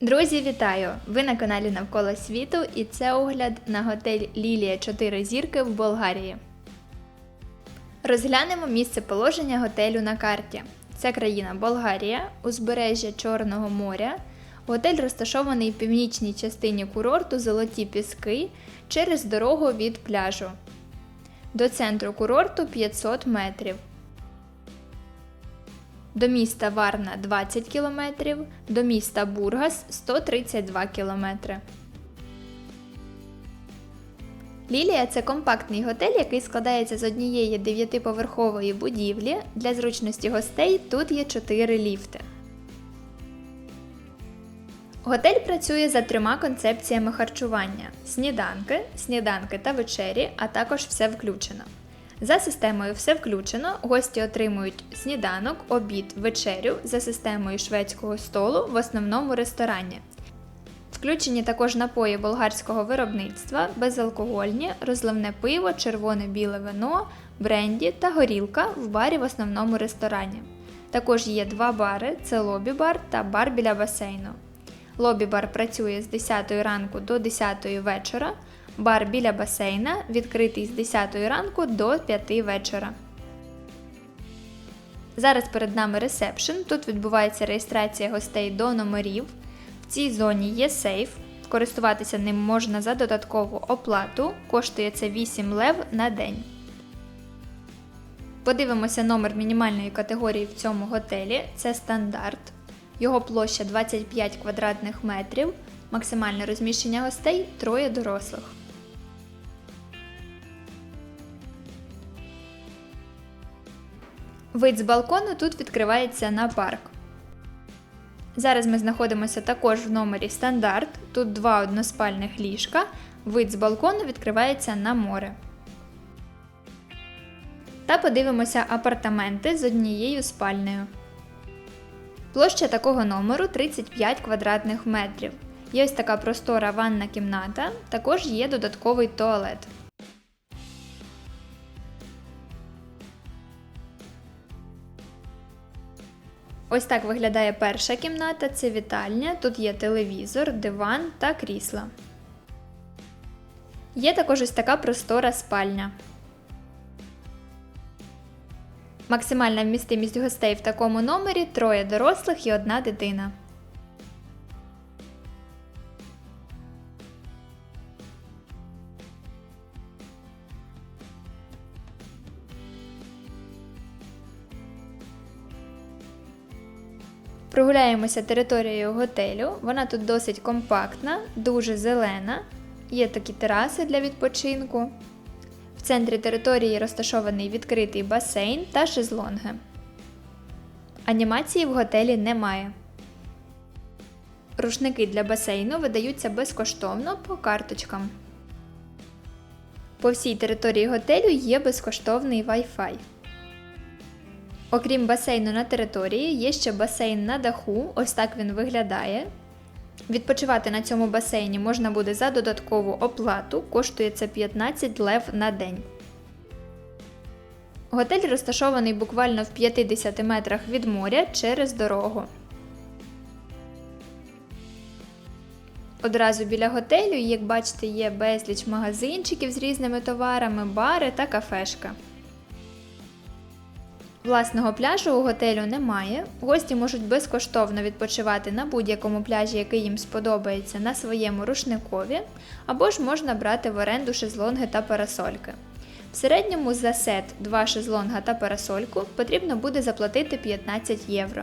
Друзі, вітаю! Ви на каналі Навколо світу і це огляд на готель Лілія 4 зірки в Болгарії. Розглянемо місце положення готелю на карті. Це країна Болгарія, узбережжя Чорного моря. Готель розташований в північній частині курорту Золоті Піски через дорогу від пляжу. До центру курорту 500 метрів. До міста Варна 20 км, до міста Бургас 132 км. Лілія це компактний готель, який складається з однієї дев'ятиповерхової будівлі. Для зручності гостей тут є 4 ліфти. Готель працює за трьома концепціями харчування: сніданки, сніданки та вечері, а також все включено. За системою все включено, гості отримують сніданок, обід, вечерю за системою шведського столу в основному ресторані. Включені також напої болгарського виробництва, безалкогольні, розливне пиво, червоне біле вино, бренді та горілка в барі в основному ресторані. Також є два бари: це лобі-бар та бар біля басейну. Лобі-бар працює з 10 ранку до 10 вечора. Бар біля басейна відкритий з 10 ранку до 5 вечора. Зараз перед нами ресепшн. Тут відбувається реєстрація гостей до номерів. В цій зоні є сейф. Користуватися ним можна за додаткову оплату. Коштує це 8 лев на день. Подивимося номер мінімальної категорії в цьому готелі. Це стандарт. Його площа 25 квадратних метрів. Максимальне розміщення гостей троє дорослих. Вид з балкону тут відкривається на парк. Зараз ми знаходимося також в номері стандарт. Тут два односпальних ліжка. Вид з балкону відкривається на море. Та подивимося апартаменти з однією спальнею. Площа такого номеру 35 квадратних метрів. Є ось така простора ванна кімната, також є додатковий туалет. Ось так виглядає перша кімната, це вітальня. Тут є телевізор, диван та крісла. Є також ось така простора спальня. Максимальна вмістимість гостей в такому номері троє дорослих і одна дитина. Прогуляємося територією готелю. Вона тут досить компактна, дуже зелена. Є такі тераси для відпочинку. В центрі території розташований відкритий басейн та шезлонги. Анімації в готелі немає. Рушники для басейну видаються безкоштовно по карточкам. По всій території готелю є безкоштовний Wi-Fi. Окрім басейну на території, є ще басейн на даху, ось так він виглядає. Відпочивати на цьому басейні можна буде за додаткову оплату, коштує це 15 лев на день. Готель розташований буквально в 50 метрах від моря через дорогу. Одразу біля готелю, як бачите, є безліч магазинчиків з різними товарами, бари та кафешка. Власного пляжу у готелю немає. Гості можуть безкоштовно відпочивати на будь-якому пляжі, який їм сподобається, на своєму рушникові, або ж можна брати в оренду шезлонги та парасольки. В середньому за сет 2 шезлонга та парасольку потрібно буде заплатити 15 євро.